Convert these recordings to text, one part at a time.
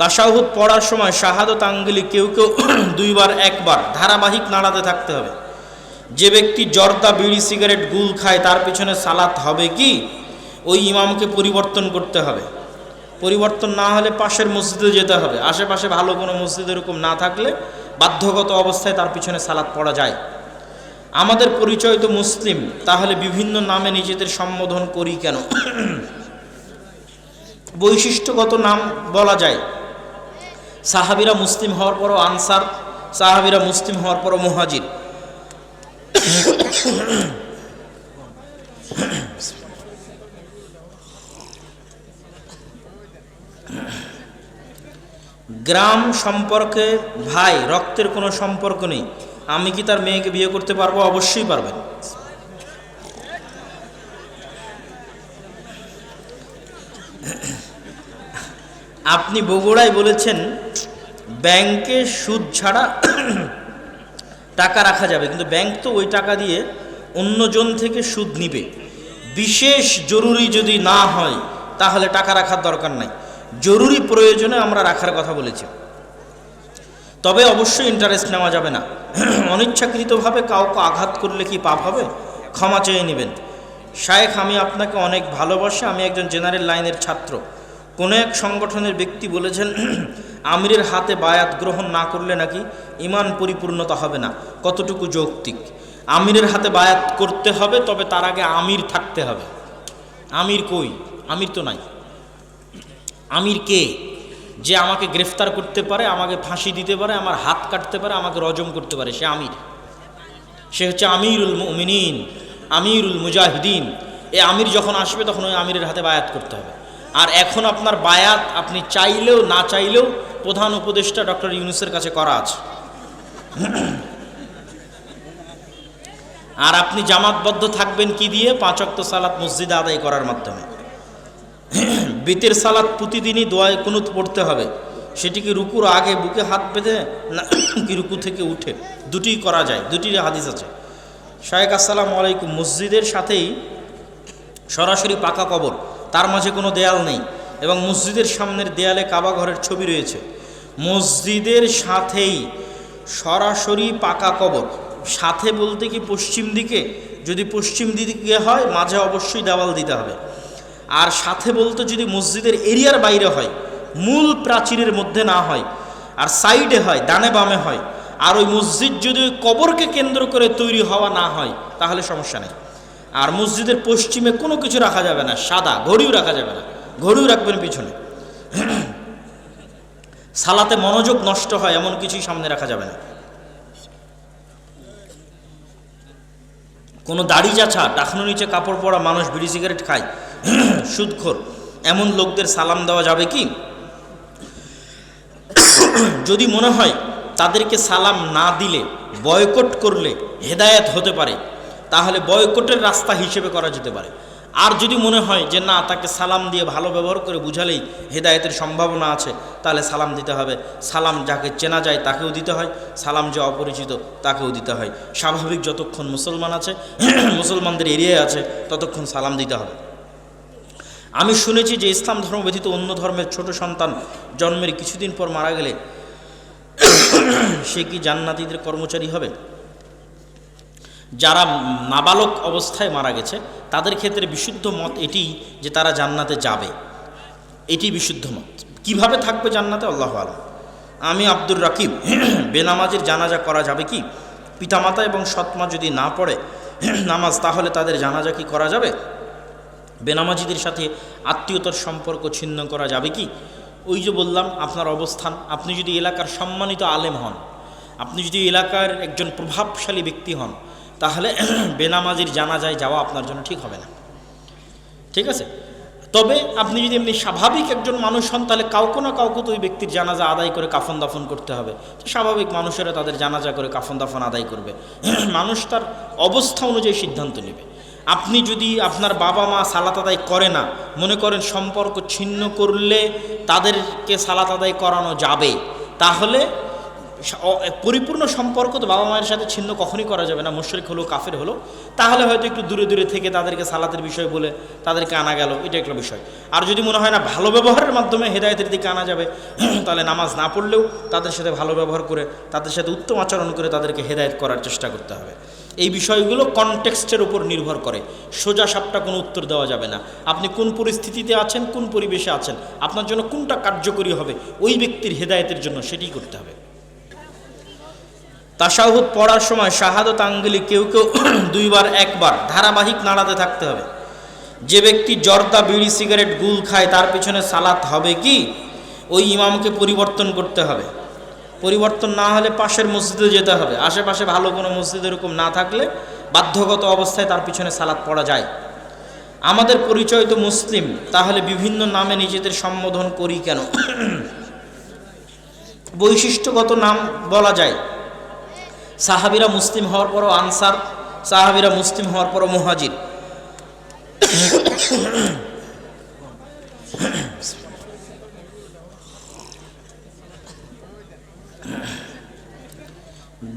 তাসাহুদ পড়ার সময় শাহাদত আঙ্গুলি কেউ কেউ দুইবার, একবার ধারাবাহিক নাড়াতে থাকতে হবে। যে ব্যক্তি জর্দা বিড়ি সিগারেট গুল খায়, তার পিছনে সালাত হবে কি? ওই ইমামকে পরিবর্তন করতে হবে। পরিবর্তন না হলে পাশের মসজিদে যেতে হবে। আশেপাশে ভালো কোনো মসজিদ এরকম না থাকলে বাধ্যগত অবস্থায় তার পিছনে সালাত পড়া যায়। আমাদের পরিচয় তো মুসলিম, তাহলে বিভিন্ন নামে নিজেদের সম্বোধন করি কেন? বৈশিষ্ট্যগত নাম বলা যায়। সাহাবিরা মুসলিম হওয়ার পরও আনসার, সাহাবিরা মুসলিম হওয়ার পরও মুহাজির। গ্রাম সম্পর্কে ভাই, রক্তের কোনো সম্পর্ক নেই। আমি কি তার মেয়েকে বিয়ে করতে পারব? অবশ্যই পারবেন। আপনি বগুড়ায় বলেছেন ব্যাংকে সুদ ছাড়া টাকা রাখা যাবে। কিন্তু ব্যাংক তো ওই টাকা দিয়ে অন্যজন থেকে সুদ নিবে। বিশেষ জরুরি যদি না হয়, তাহলে টাকা রাখার দরকার নাই। জরুরি প্রয়োজনে আমরা রাখার কথা বলেছি। তবে অবশ্যই ইন্টারেস্ট নেওয়া যাবে না। অনিচ্ছাকৃতভাবে কাউকে আঘাত করলে কি পাপ হবে? ক্ষমা চেয়ে নেবেন। শায়েখ, আমি আপনাকে অনেক ভালোবাসি। আমি একজন জেনারেল লাইনের ছাত্র। কোনো এক সংগঠনের ব্যক্তি বলেছেন আমিরের হাতে বায়াত গ্রহণ না করলে নাকি ইমান পরিপূর্ণতা হবে না। কতটুকু যৌক্তিক? আমিরের হাতে বায়াত করতে হবে, তবে তার আগে আমির থাকতে হবে। আমির কই? আমির তো নাই। আমির কে? যে আমাকে গ্রেফতার করতে পারে, আমাকে ফাঁসি দিতে পারে, আমার হাত কাটতে পারে, আমাকে রজম করতে পারে, সে আমির। সে হচ্ছে আমিরুল মুমিনিন, আমিরুল মুজাহিদিন। এ আমির যখন আসবে, তখন ওই আমিরের হাতে বায়াত করতে হবে। আর এখন আপনার বায়াত আপনি চাইলেও, না চাইলেও প্রধান উপদেষ্টা ডক্টর ইউনুসের কাছে করা আছে। আর আপনি জামাতবদ্ধ থাকবেন কি দিয়ে? পাঁচক্ত সালাত মসজিদে আদায় করার মাধ্যমে। বেতের সালাত প্রতিদিনই দোয়ায় কুনুত পড়তে হবে। সেটি কি রুকুর আগে বুকে হাত বেঁধে না কি রুকু থেকে উঠে? দুটিই করা যায় দুটির হাদিস আছে। শায়েক, আসসালাম আলাইকুম। মসজিদের সাথেই সরাসরি পাকা কবর, তার মাঝে কোনো দেয়াল নেই। এবং মসজিদের সামনের দেয়ালে কাবা ঘরের ছবি রয়েছে। মসজিদের সাথেই সরাসরি পাকা কবর। সাথে বলতে কি পশ্চিম দিকে? যদি পশ্চিম দিকে হয়, মাঝে অবশ্যই দেওয়াল দিতে হবে। আর সাথে বলতে যদি মসজিদের এরিয়ার বাইরে হয়, মূল প্রাচীরের মধ্যে না হয়, আর সাইডে হয়, ডানে বামে হয়, আর ওই মসজিদ যদি কবরকে কেন্দ্র করে তৈরি হওয়া না হয়, তাহলে সমস্যা নেই। আর মসজিদের পশ্চিমে কোনো কিছু রাখা যাবে না, সাদা, ঘড়িও রাখা যাবে না। ঘড়িও রাখবেন পিছনে। সালাতে মনোযোগ নষ্ট হয়, এমন কিছুই সামনে রাখা যাবে না। কোনো দাড়ি যাছা টাকনো নিচে কাপড় পরা মানুষ বিড়ি সিগারেট খায়, সুদখোর, এমন লোকদের সালাম দেওয়া যাবে কি? যদি মনে হয় তাদেরকে সালাম না দিলে, বয়কট করলে হেদায়েত হতে পারে, তাহলে বয়কটের রাস্তা হিসেবে করা যেতে পারে। আর যদি মনে হয় যে না, তাকে সালাম দিয়ে ভালো ব্যবহার করে বুঝালেই হেদায়েতের সম্ভাবনা আছে, তাহলে সালাম দিতে হবে। সালাম যাকে চেনা যায় তাকেও দিতে হয়, সালাম যে অপরিচিত তাকেও দিতে হয়। স্বাভাবিক যতক্ষণ মুসলমান আছে, মুসলমানদের এরিয়ায় আছে, ততক্ষণ সালাম দিতে হবে। আমি শুনেছি যে ইসলাম ধর্ম ব্যতীত অন্য ধর্মের ছোট সন্তান জন্মের কিছুদিন পর মারা গেলে সে কি জান্নাতীদের কর্মচারী হবে? যারা নাবালক অবস্থায় মারা গেছে, তাদের ক্ষেত্রে বিশুদ্ধ মত এটি যে তারা জান্নাতে যাবে। এটি বিশুদ্ধ মত। কীভাবে থাকবে জান্নাতে? আল্লাহ আলম। আমি আব্দুর রাকিব বেনামাজের জানাজা করা যাবে কি? পিতামাতা এবং সৎমা যদি না পড়ে নামাজ, তাহলে তাদের জানাজা কি করা যাবে? বেনামাজিদের সাথে আত্মীয়তার সম্পর্ক ছিন্ন করা যাবে কি? ওই যে বললাম, আপনার অবস্থান, আপনি যদি এলাকার সম্মানিত আলেম হন, আপনি যদি এলাকার একজন প্রভাবশালী ব্যক্তি হন তাহলে বেনামাজির জানাজায় যাওয়া আপনার জন্য ঠিক হবে না। ঠিক আছে? তবে আপনি যদি এমনি স্বাভাবিক একজন মানুষ হন, তাহলে কাউকে না কাউকে তো ওই ব্যক্তির জানাজা আদায় করে কাফন দাফন করতে হবে। তো স্বাভাবিক মানুষেরা তাদের জানাজা করে কাফন দাফন আদায় করবে। মানুষ তার অবস্থা অনুযায়ী সিদ্ধান্ত নেবে। আপনি যদি আপনার বাবা মা সালাত আদায় করে না, মনে করেন সম্পর্ক ছিন্ন করলে তাদেরকে সালাত আদায় করানো যাবে, তাহলে পরিপূর্ণ সম্পর্ক তো বাবা মায়ের সাথে ছিন্ন কখনই করা যাবে না। মুশরিক হলো, কাফের হলো। তাহলে হয়তো একটু দূরে দূরে থেকে তাদেরকে সালাতের বিষয় বলে তাদেরকে আনা গেল। এটা একটা বিষয়। আর যদি মনে হয় না ভালো ব্যবহারের মাধ্যমে হেদায়তের দিকে আনা যাবে, তাহলে নামাজ না পড়লেও তাদের সাথে ভালো ব্যবহার করে, তাদের সাথে উত্তম আচরণ করে তাদেরকে হেদায়েত করার চেষ্টা করতে হবে। এই বিষয়গুলো কনটেক্সটের উপর নির্ভর করে। সোজা সাপটা কোনো উত্তর দেওয়া যাবে না। আপনি কোন পরিস্থিতিতে আছেন, কোন পরিবেশে আছেন, আপনার জন্য কোনটা কার্যকরী হবে, ওই ব্যক্তির হেদায়েতের জন্য সেটাই করতে হবে। তাসাহুদ পড়ার সময় শাহাদত আঙ্গুলি কেউ কেউ দুইবার, একবার ধারাবাহিক নাড়াতে থাকতে হবে। যে ব্যক্তি জর্দা বিড়ি সিগারেট গুল খায়, তার পিছনে সালাত হবে কি? ওই ইমামকে পরিবর্তন করতে হবে। পরিবর্তন না হলে পাশের মসজিদে যেতে হবে। আশেপাশে ভালো কোনো মসজিদ এরকম না থাকলে বাধ্যগত অবস্থায় তার পিছনে সালাত পড়া যায়। আমাদের পরিচয় তো মুসলিম, তাহলে বিভিন্ন নামে নিজেদের সম্বোধন করি কেন? বৈশিষ্ট্যগত নাম বলা যায়। সাহাবিরা মুসলিম হওয়ার পরও আনসার, সাহাবিরা মুসলিম হওয়ার পরও মুহাজির।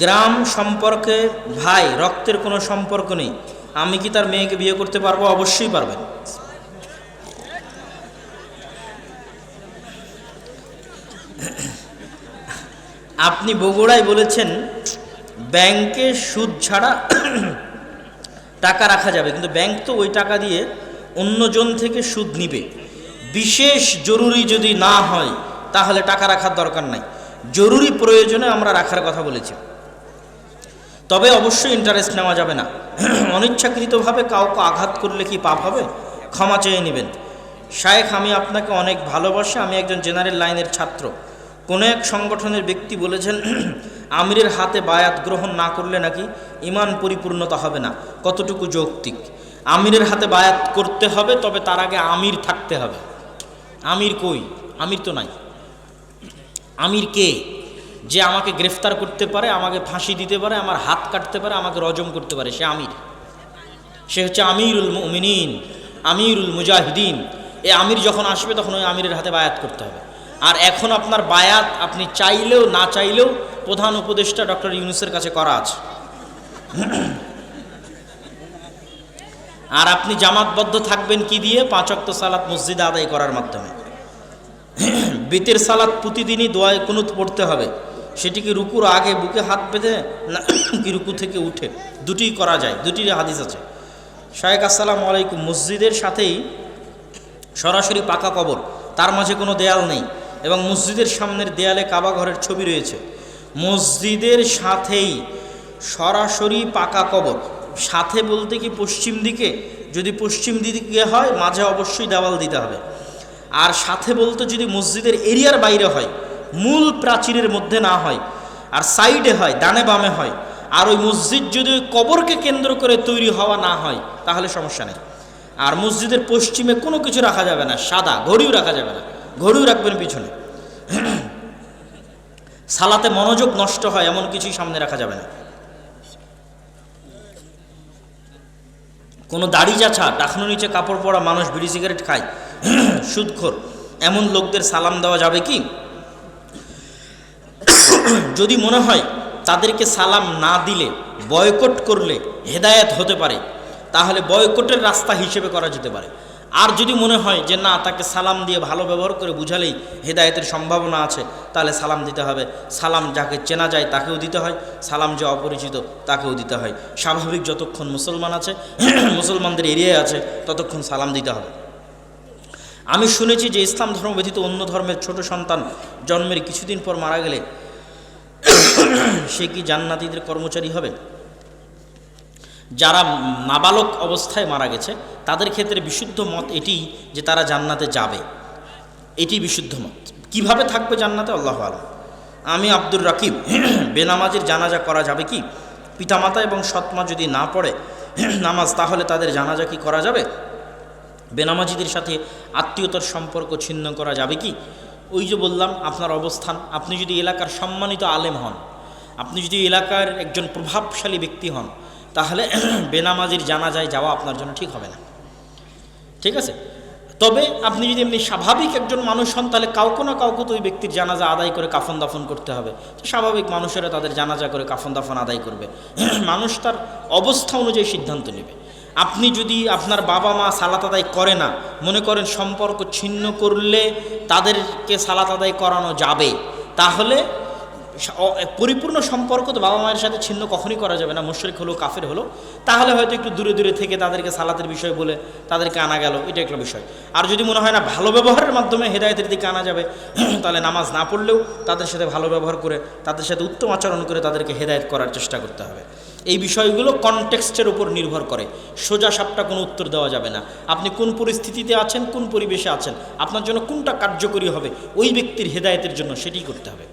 গ্রাম সম্পর্কে ভাই, রক্তের কোনো সম্পর্ক নেই। আমি কি তার মেয়েকে বিয়ে করতে পারব? অবশ্যই পারবেন আপনি বগুড়ায় বলেছেন ব্যাংকে সুদ ছাড়া টাকা রাখা যাবে, কিন্তু ব্যাংক তো ওই টাকা দিয়ে অন্যজন থেকে সুদ নিবে। বিশেষ জরুরি যদি না হয়, তাহলে টাকা রাখার দরকার নাই। জরুরি প্রয়োজনে আমরা রাখার কথা বলেছি। তবে অবশ্যই ইন্টারেস্ট নেওয়া যাবে না। অনিচ্ছাকৃতভাবে কাউকে আঘাত করলে কি পাপ হবে? ক্ষমা চেয়ে নেবেন। শায়েখ, আমি আপনাকে অনেক ভালোবাসি। আমি একজন জেনারেল লাইনের ছাত্র। কোনো এক সংগঠনের ব্যক্তি বলেছেন আমিরের হাতে বায়াত গ্রহণ না করলে নাকি ইমান পরিপূর্ণতা হবে না। কতটুকু যৌক্তিক? আমিরের হাতে বায়াত করতে হবে, তবে তার আগে আমির থাকতে হবে। আমির কই? আমির তো নাই। আমির কে? যে আমাকে গ্রেফতার করতে পারে, আমাকে ফাঁসি দিতে পারে, আমার হাত কাটতে পারে, আমাকে রজম করতে পারে, সে আমির। সে হচ্ছে আমিরুল মুমিনিন, আমিরুল মুজাহিদিন। এ আমির যখন আসবে, তখন ওই আমিরের হাতে বায়াত করতে হবে। আর এখন আপনার বায়াত আপনি চাইলেও, না চাইলেও প্রধান উপদেষ্টা ডক্টর ইউনুসের কাছে করা আছে। আর আপনি জামাতবদ্ধ থাকবেন কি দিয়ে? পাঁচক্ত সালাত মসজিদে আদায় করার মাধ্যমে। বেতের সালাত প্রতিদিনই দোয়ায় কুনুত পড়তে হবে। সেটি কি রুকুর আগে বুকে হাত বেঁধে না কি রুকু থেকে উঠে? দুটিই করা যায় দুটি হাদিস আছে। শায়েক, আসসালামু আলাইকুম। মসজিদের সাথেই সরাসরি পাকা কবর, তার মাঝে কোনো দেয়াল নেই এবং মসজিদের সামনের দেয়ালে কাবা ঘরের ছবি রয়েছে। মসজিদের সাথেই সরাসরি পাকা কবর। সাথে বলতে কি পশ্চিম দিকে? যদি পশ্চিম দিকে হয়, মাঝে অবশ্যই দেওয়াল দিতে হবে। আর সাথে বলতে যদি মসজিদের এরিয়ার বাইরে হয়, মূল প্রাচীরের মধ্যে না হয়, আর সাইডে হয়, ডানে বামে হয়, আর ওই মসজিদ যদি কবরকে কেন্দ্র করে তৈরি হওয়া না হয়, তাহলে সমস্যা নেই। আর মসজিদের পশ্চিমে কোনো কিছু রাখা যাবে না, সাদা, ঘড়িও রাখা যাবে না, ঘড়িও রাখবেন পিছনে। সালাতে মনোযোগ নষ্ট হয়, এমন কিছুই সামনে রাখা যাবে না। কোনো দাড়ি চাছা টাকনো নিচে কাপড় পরা মানুষ বিড়ি সিগারেট খায়, সুদখোর, এমন লোকদের সালাম দেওয়া যাবে কি? যদি মনে হয় তাদেরকে সালাম না দিলে, বয়কট করলে হেদায়েত হতে পারে, তাহলে বয়কটের রাস্তা হিসেবে করা যেতে পারে। আর যদি মনে হয় যে না, তাকে সালাম দিয়ে ভালো ব্যবহার করে বুঝালেই হেদায়েতের সম্ভাবনা আছে, তাহলে সালাম দিতে হবে। সালাম যাকে চেনা যায় তাকেও দিতে হয়, সালাম যে অপরিচিত তাকেও দিতে হয়। স্বাভাবিক যতক্ষণ মুসলমান আছে, মুসলমানদের এরিয়ায় আছে, ততক্ষণ সালাম দিতে হবে। আমি শুনেছি যে ইসলাম ধর্ম ব্যতীত অন্য ধর্মের ছোট সন্তান জন্মের কিছুদিন পর মারা গেলে সে কি জান্নাতিদের কর্মচারী হবে? যারা নাবালক অবস্থায় মারা গেছে, তাদের ক্ষেত্রে বিশুদ্ধ মত এটি যে তারা জান্নাতে যাবে। এটি বিশুদ্ধ মত। কীভাবে থাকবে জান্নাতে? আল্লাহ আলম। আমি আব্দুর রাকিব। বেনামাজের জানাজা করা যাবে কি? পিতামাতা এবং সৎমা যদি না পড়ে, নামাজ, তাহলে তাদের জানাজা কি করা যাবে? বেনামাজিদের সাথে আত্মীয়তার সম্পর্ক ছিন্ন করা যাবে কি? ওই যে বললাম, আপনার অবস্থান, আপনি যদি এলাকার সম্মানিত আলেম হন, আপনি যদি এলাকার একজন প্রভাবশালী ব্যক্তি হন তাহলে বেনামাজির জানাজায় যাওয়া আপনার জন্য ঠিক হবে না। ঠিক আছে? তবে আপনি যদি এমনি স্বাভাবিক একজন মানুষ হন, তাহলে কাউকে না কাউকে তো ওই ব্যক্তির জানাজা আদায় করে কাফন দাফন করতে হবে। তো স্বাভাবিক মানুষেরা তাদের জানাজা করে কাফন দাফন আদায় করবে। মানুষ তার অবস্থা অনুযায়ী সিদ্ধান্ত নেবে। আপনি যদি আপনার বাবা মা সালাত আদায় করে না, মনে করেন সম্পর্ক ছিন্ন করলে তাদেরকে সালাত আদায় করানো যাবে, তাহলে পরিপূর্ণ সম্পর্ক তো বাবা মায়ের সাথে ছিন্ন কখনই করা যাবে না। মুশরিক হলো, কাফের হলো। তাহলে হয়তো একটু দূরে দূরে থেকে তাদেরকে সালাতের বিষয় বলে তাদেরকে আনা গেল। এটা একটা বিষয়। আর যদি মনে হয় না ভালো ব্যবহারের মাধ্যমে হেদায়তের দিকে আনা যাবে, তাহলে নামাজ না পড়লেও তাদের সাথে ভালো ব্যবহার করে, তাদের সাথে উত্তম আচরণ করে তাদেরকে হেদায়েত করার চেষ্টা করতে হবে। এই বিষয়গুলো কনটেক্সটের উপর নির্ভর করে। সোজা সাপটা কোনো উত্তর দেওয়া যাবে না। আপনি কোন পরিস্থিতিতে আছেন, কোন পরিবেশে আছেন, আপনার জন্য কোনটা কার্যকরী হবে, ওই ব্যক্তির হেদায়েতের জন্য সেটি করতে হবে।